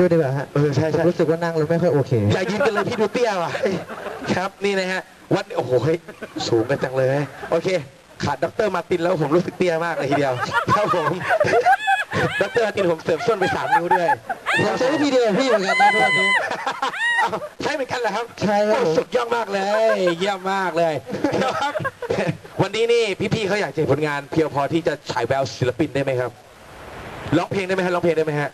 ด้วยดีกว่าฮะเออใช่ผมใช่รู้สึกว่านั่งแล้วไม่ค่อยโอเค อย่ายืนกันเลยพี่ดูเตี้ยว่ะครับนี่นะฮะ วัดโอ้โหเฮ้ยสูงกันจังเลย โอเค ขาดดรมาร์ตินแล้วผมรู้สึกเตี้ยมากเลยทีเดียวครับผมดรมาร์ตินผมเสริมส้นไปสามนิ้วด้วยผมใช้วิธีเดียวกับพี่เหมือนกันนะทุกวันนี้อ้าวใช่เหมือนกันเหรอครับ ใช่ครับผมโอ้สุดยอดมากเลย เยี่ยมมากเลยครับ วันนี้นี่พี่ๆเขาอยากจะเห็นผลงาน เพียงพอที่จะฉายแววศิลปินได้ไหมครับร้องเพลงได้ไหมฮะร้องเพลงได้ไหมฮะ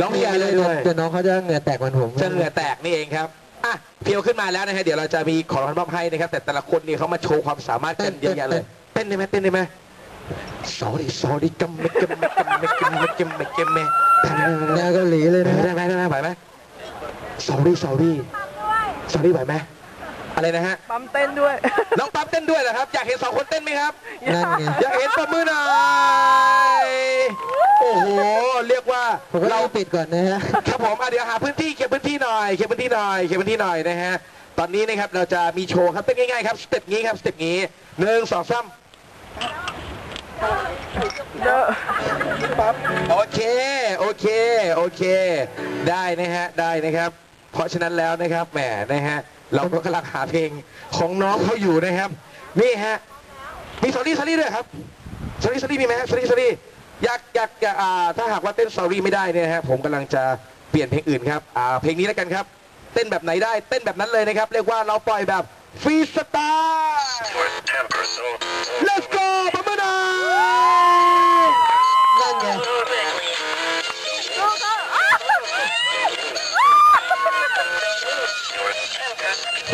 ร้องเพลงไม่ได้ด้วยเดี๋ยวน้องเขาจะเหงื่อแตกเหมือนผมจะเหงื่อแตกนี่เองครับอะเพียวขึ้นมาแล้วนะฮะเดี๋ยวเราจะมีของรางวัลมอบให้นะครับ แต่แต่ละคนนี่เขามาโชว์ความสามารถกันเยอะแยะเลย เต้นได้ไหมเต้นได้ไหม sorry sorry กัมเมกัมเมกัมเมกัมเมกัมเมกัมเมแนวเกาหลีเลยนะได้ไหมได้ไหมไหวไหม sorry sorry sorry ไหวไหม อะไรนะฮะ ปั๊มเต้นด้วย น้องปั๊บเต้นด้วยเหรอครับ อยากเห็นสองคนเต้นไหมครับ นั่นไง อยากเห็นปรบมือหน่อย โอ้โห เรียกว่าผมก็เราเราปิดก่อนนะฮะ ครับผมอะเดี๋ยวหาพื้นที่เก็บพื้นที่หน่อยเก็บพื้นที่หน่อยเก็บพื้นที่หน่อยนะฮะ ตอนนี้นะครับเราจะมีโชว์ครับเต้นง่ายๆครับสเต็ปนี้ครับสเต็ปนี้หนึ่งสองสามเด้อโอเคโอเคโอเค ได้นะฮะได้นะครับ เพราะฉะนั้นแล้วนะครับแหมนะฮะ เราก็กำลังหาเพลงของน้องเขาอยู่นะครับ นี่ฮะ มีสอรี่สอรี่ด้วยครับสอรี่สอรี่มีไหมฮะสอรี่สอรี่อยากอยากอยากอ่าถ้าหากว่าเต้นสอรี่ไม่ได้เนี่ยนะฮะผมกำลังจะเปลี่ยนเพลงอื่นครับอ่าเพลงนี้แล้วกันครับ เต้นแบบไหนได้เต้นแบบนั้นเลยนะครับ เรียกว่าเราปล่อยแบบฟรีสไตล์ Let's go ประมือหน่อย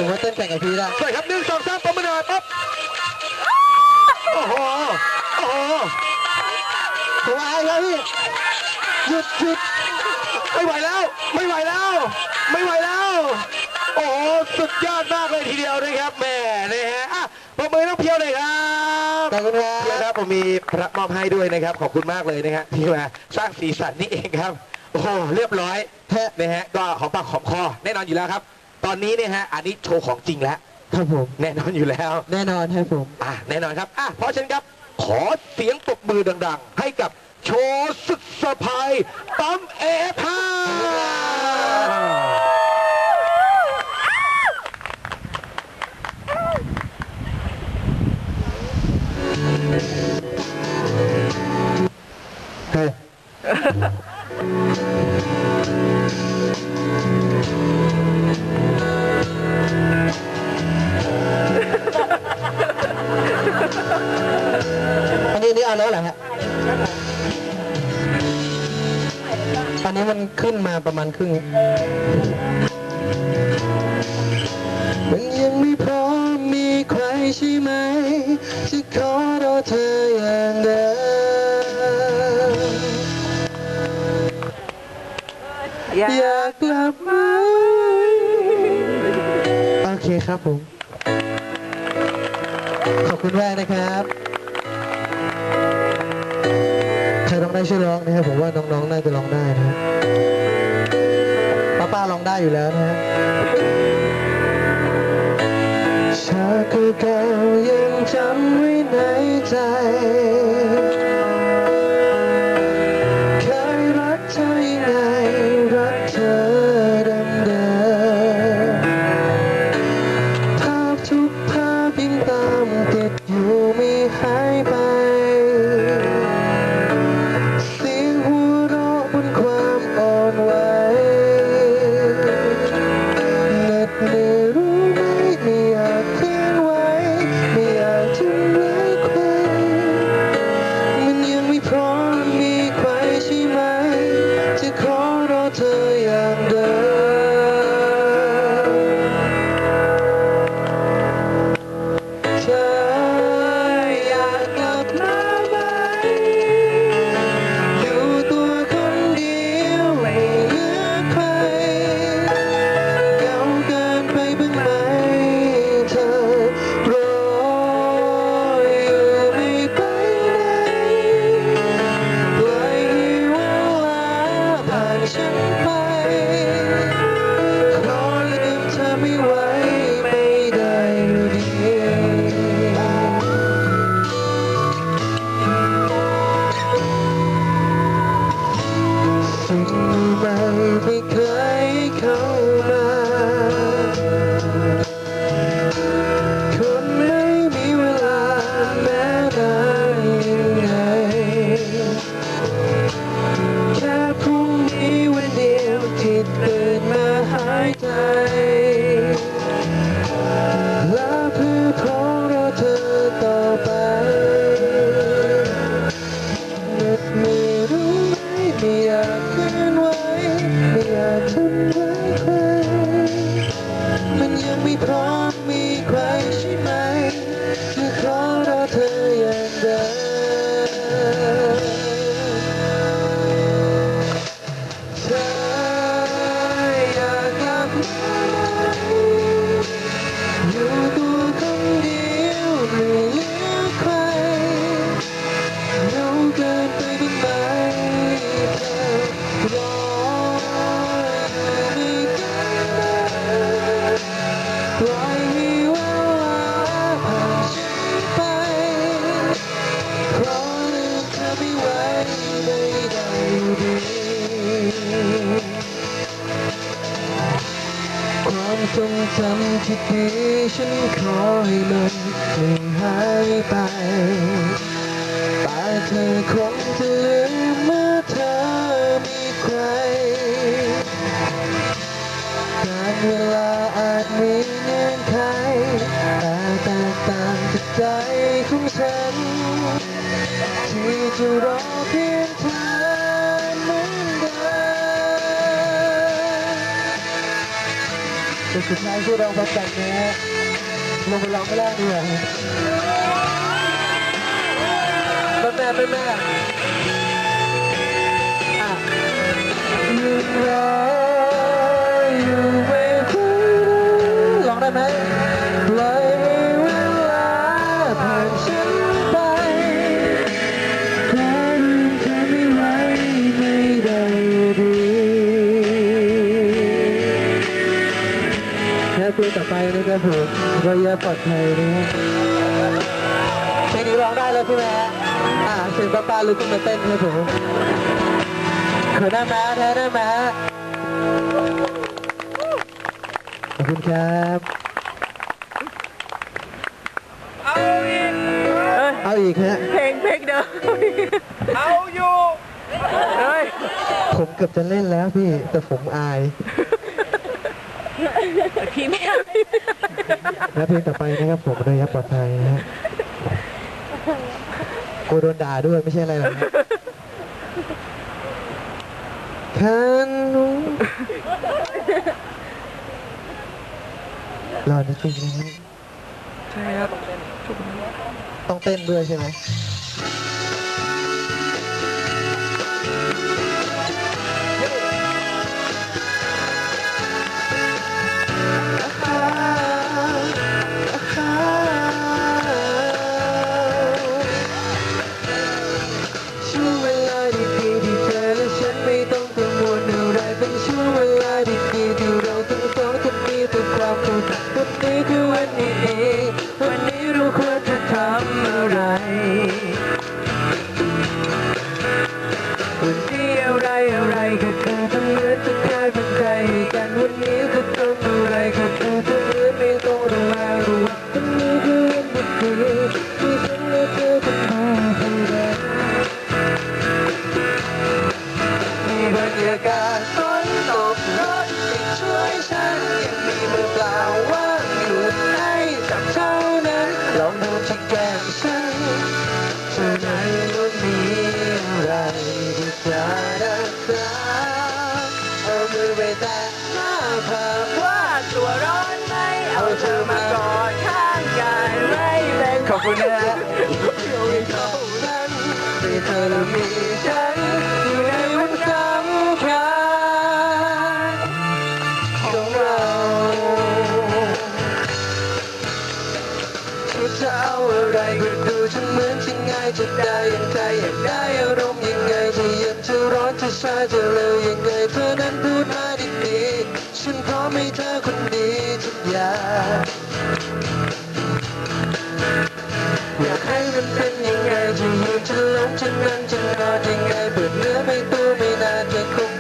ผมว่าเต้นแข่งกับพี่ได้สวยครับหนึ่งสองสามประมือหน่อยปั๊บโอ้โหโอ้โหผมอายครับพี่หยุดหยุดไม่ไหวแล้ว ไม่ไหวแล้ว ไม่ไหวแล้ว โอ้โหสุดยอดมากเลยทีเดียวนะครับแหม่นะฮะอะประมือน้องเพียวเลยครับขอบคุณครับเพียวครับผมมีพระมอบให้ด้วยนะครับ ขอบคุณมากเลยนะฮะที่มาสร้างสีสันนี่เองครับ โอ้โหเรียบร้อยนะฮะก็ของปากของคอแน่นอนอยู่แล้วครับ ตอนนี้เนี่ยฮะอันนี้โชว์ของจริงแล้ว ครับผม แน่นอนอยู่แล้ว แน่นอนครับผม อะแน่นอนครับอะเพราะฉะนั้นครับ ขอเสียงปรบมือดังๆ ให้กับโชว์สุดเซอร์ไพรส์ปั๊มเอฟห้าอั อันนี้นี่เอาแล้วเหรอฮะอันนี้มันขึ้นมาประมาณครึ่ง มันยังไม่พร้อมมีใครใช่ไหมจะขอรอเธออย่างเดิมอยากกลับมา โอเคครับผม คุณมากนะครับใครร้องได้ช่วยร้องนะครับผมว่าน้องๆน่าจะร้องได้นะฮะป้าป้าร้องได้อยู่แล้วนะฮะชาคือเก่ายังจำไว้ในใจ แให้มันไม่หายไปแต่เธอคงจะลืมเมื่อเธอมีใครการเวลาอาจมีเงื่อนไขแต่แตกต่างจากใจของฉัน ที่จะรอเพียงเธอเหมือนเดิมสุดท้ายที่เราประกันนะฮะ ลงไปร้องไม่ได้ดีกว่าเป็นแม่เป็นแม่ ต่อไปนะครับผมระยะปลอดภัยนะครับเพลงนี้ร้องได้แล้วใช่ไหมฮะอ่าเสียงป้าป้าลุกขึ้นมาเต้นครับผมขอหน้าม้าแท้หน้าม้าขอบคุณครับเอาอีกเอ้ยเอาอีกฮะเพลงเพลงเดิมเอาอยู่เฮ้ยผมเกือบจะเล่นแล้วพี่แต่ผมอาย พี่ไม่เอาและเพลงต่อไปนะครับผมระยะปลอดภัยนะฮะกลัวโดนด่าด้วยไม่ใช่อะไรหรอกนะคันหูรอนิดนึงนะฮะใช่ครับ ต้องเต้นด้วยใช่ไหม แตะหน้าผากว่าตัวร้อนไหมเอาเธอมากอดข้างกายไว้เป็นขอบคุณนะฮะเท่านั้นที่เธอและมีฉันอยู่ในวันสำคัญของเราจะเอาอะไรก็ดูฉันเหมือนจะง่ายจะได้อย่างใจอยากได้อารมณ์ยังไงจะเย็นจะร้อนจะชาจะเร็วยังไงเธอนั้นพูด ให้เธอคนดีทุกอย่างอยากให้มันเป็นยังไงจะยืนจะล้มจะนั่งจะนอนยังไงเปิดเนื้อไม่ตัวไม่นานจะคง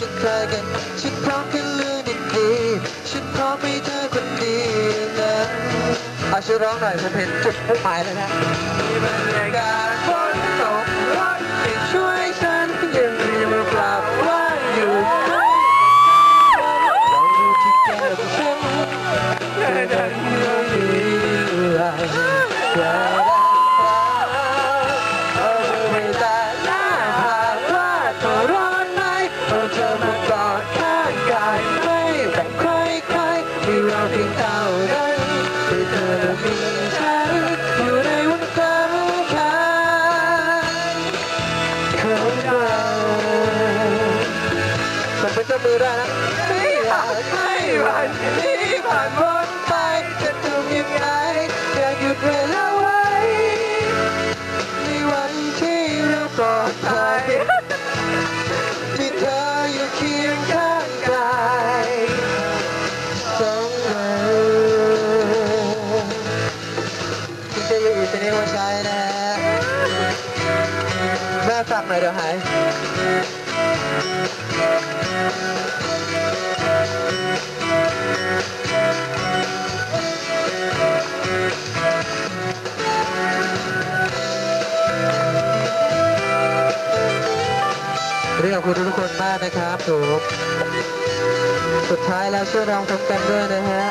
จะคลายกันฉันพร้อมแค่เรื่องดีๆฉันพร้อมให้เธอคนดีนั้นอาช่วยร้องหน่อยผมเห็นจุดมุ่งหมายแล้วนะ งเท่านั้นที่เธอและ เดี๋ยวหายเรียกขอบคุณทุกคนมากนะครับผมสุดท้ายแล้วช่วยร้องพร้อมกันด้วยนะฮะ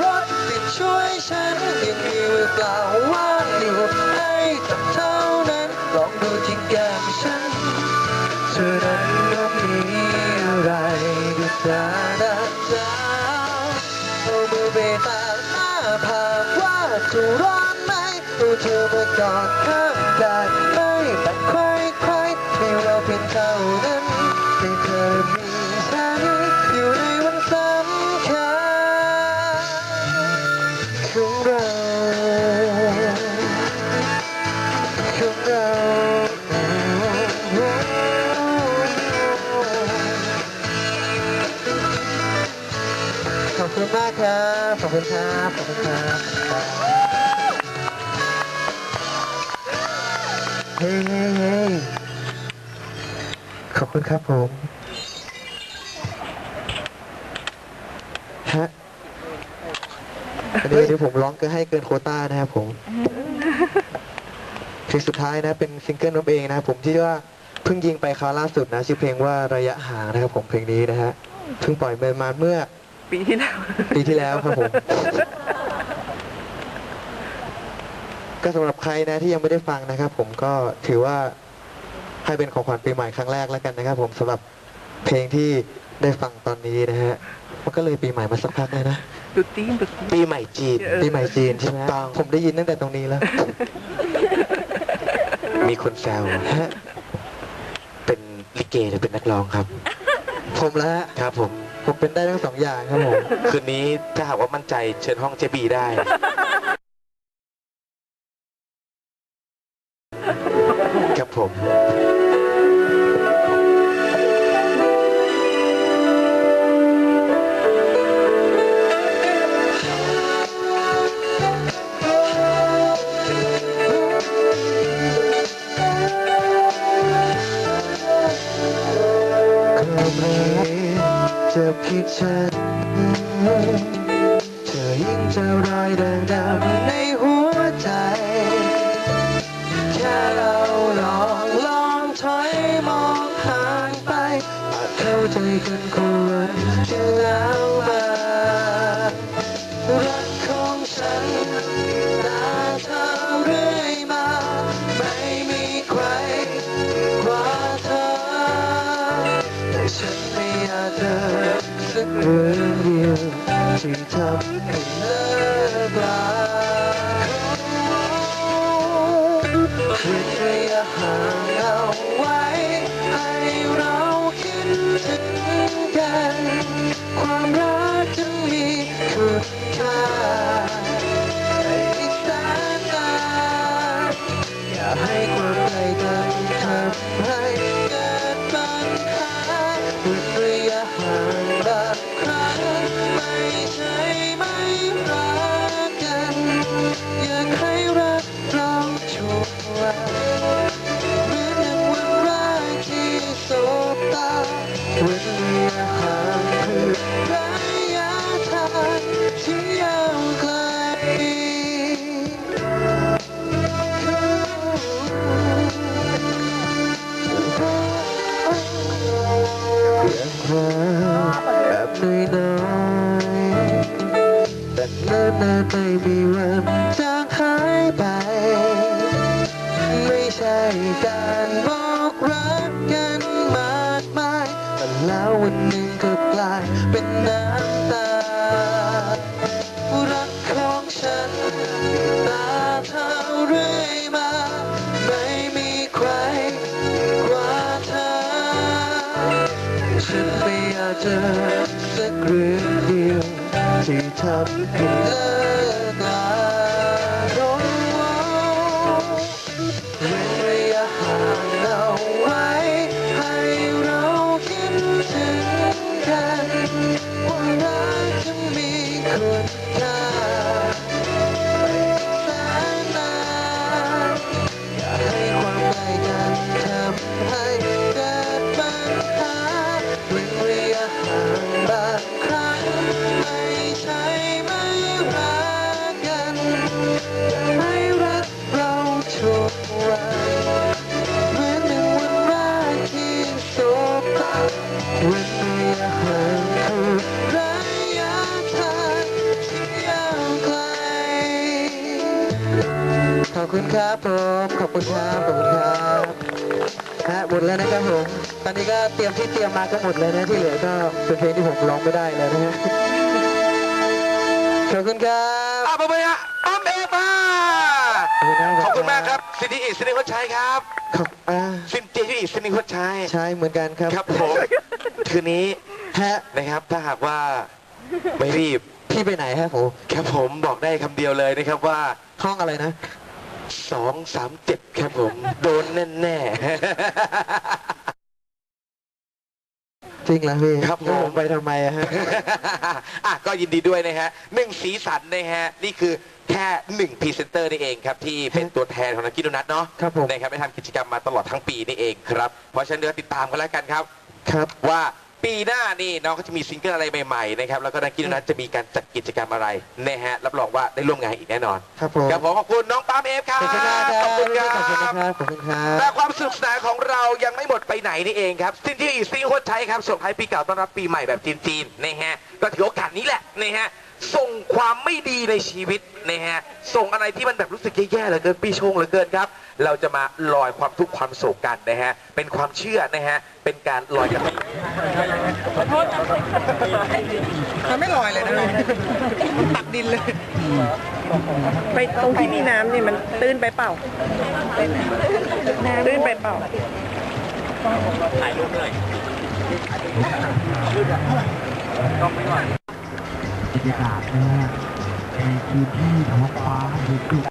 รถติดช่วยฉันยังมีมือเปล่าว่างอยู่ให้จับเท่านั้นลองดูที่แก้มฉันเธอนั้นก็มีอะไรดีตาดาดาเอามือไปตะหน้าผากว่าเธอร้อนไหมเอาเธอมากอดข้างกายไม่แบ่งใครใครมีเราเพียงเท่านั้นที่เธอมี อันนี้เดี๋ยวผมร้องก็ให้เกินโควต้านะครับผมเพลงสุดท้ายนะเป็นซิงเกิลน้องเองนะครับผมที่ว่าเพิ่งยิงไปคราวล่าสุดนะชื่อเพลงว่าระยะห่างนะครับผมเพลงนี้นะฮะเพิ่งปล่อยมาประมาณเมื่อปีที่แล้วปีที่แล้วครับผมก็สำหรับใครนะที่ยังไม่ได้ฟังนะครับ ผมก็ถือว่าให้เป็นของขวัญปีใหม่ครั้งแรกแล้วกันนะครับ ผมสำหรับเพลงที่ได้ฟังตอนนี้นะฮะมันก็เลยปีใหม่มาสักพักเลยนะ ดูตีนดูตีนปีใหม่จีนเออปีใหม่จีนใช่ไหมถูกต้องผมได้ยินตั้งแต่ตรงนี้แล้ว มีคนแซวฮะเป็นลิเกหรือเป็นนักร้องครับ ผมแล้วฮะครับผมผมเป็นได้ทั้งสองอย่างครับผม คืนนี้ถ้าหากว่ามั่นใจเชิญห้องเจบีได้ ความรักจะผิดฉันเธอยิ่งจะรอยแดงดำำ แล้ววันหนึ่งก็กลายเป็นน้ำตา รักของฉันตาเธอเรื่อยมา ไม่มีใครกว่าเธอ ฉันไม่อยากเจอสักเรื่องเดียว ที่ทำให้เลิกลา มีคุ คุณครับผมขอบคุณครับขอบคุณครับฮะหมดแล้วนะครับผมตอนนี้ก็เตรียมที่เตรียมมาก็หมดเลยนะที่เหลือก็เป็นเพลงที่ผมร้องไม่ได้เลยนะฮะขอบคุณครับอะประเมินฮะอ้อมเอฟาขอบคุณนะขอบคุณมากครับสิทธิอิสินิโคชัยครับขอบอ่าสิทธิอิสินิโคชัยใช่เหมือนกันครับครับผมคืนนี้ฮะนะครับถ้าหากว่าไม่รีบพี่ไปไหนฮะผมครับผมบอกได้คำเดียวเลยนะครับว่าห้องอะไรนะ สองสามเจ็ดครับผม โดนแน่แน่จริงเหรอพี่ครับผมแล้วไปทำไมอะฮะๆอะก็ยินดีด้วยนะฮะหนึ่งสีสันนะฮะ นี่คือแค่หนึ่งพรีเซนเตอร์นี่เองครับ ที่เป็นตัวแทนของนักกินโดนัทเนาะครับผมนะครับได้ทำกิจกรรมมาตลอดทั้งปีนี่เองครับ เพราะฉะนั้นเดี๋ยวติดตามกันแล้วกันครับ ครับว่า ปีหน้านี่น้องเขาจะมีซิงเกิลอะไรใหม่ๆนะครับแล้วก็นักกินโดนัทจะมีการจัดกิจกรรมอะไรนะฮะรับรองว่าได้ร่วมงานอีกแน่นอนครับผม ครับผมขอบคุณน้องปาล์มเอฟครับขอบคุณมากครับขอบคุณครัขอบคุณนะบครับ ขอบคุณครับ แต่ความสนุกสนานของเรายังไม่หมดไปไหนนี่เองครับซินที่อีซิงโคตรใช้ครับส่งท้ายปีเก่าต้อนรับปีใหม่แบบจีนๆนะฮะก็ถือโอกาสนี้แหละนะฮะส่งความไม่ดีในชีวิตนะฮะส่งอะไรที่มันแบบรู้สึกแย่ๆเหลือเกินปีชงเหลือเกินครับ เราจะมาลอยความทุกข์ความโศกกันนะฮะเป็นความเชื่อนะฮะเป็นการลอยกระทงมันไม่ลอยเลยนะตักดินเลย ไปตรงที่มีน้ำนี่มันตื้นไปเปล่าตื้นไปเปล่าบร รยากาศนะฮะในพื้นที่ท้องฟ้าดู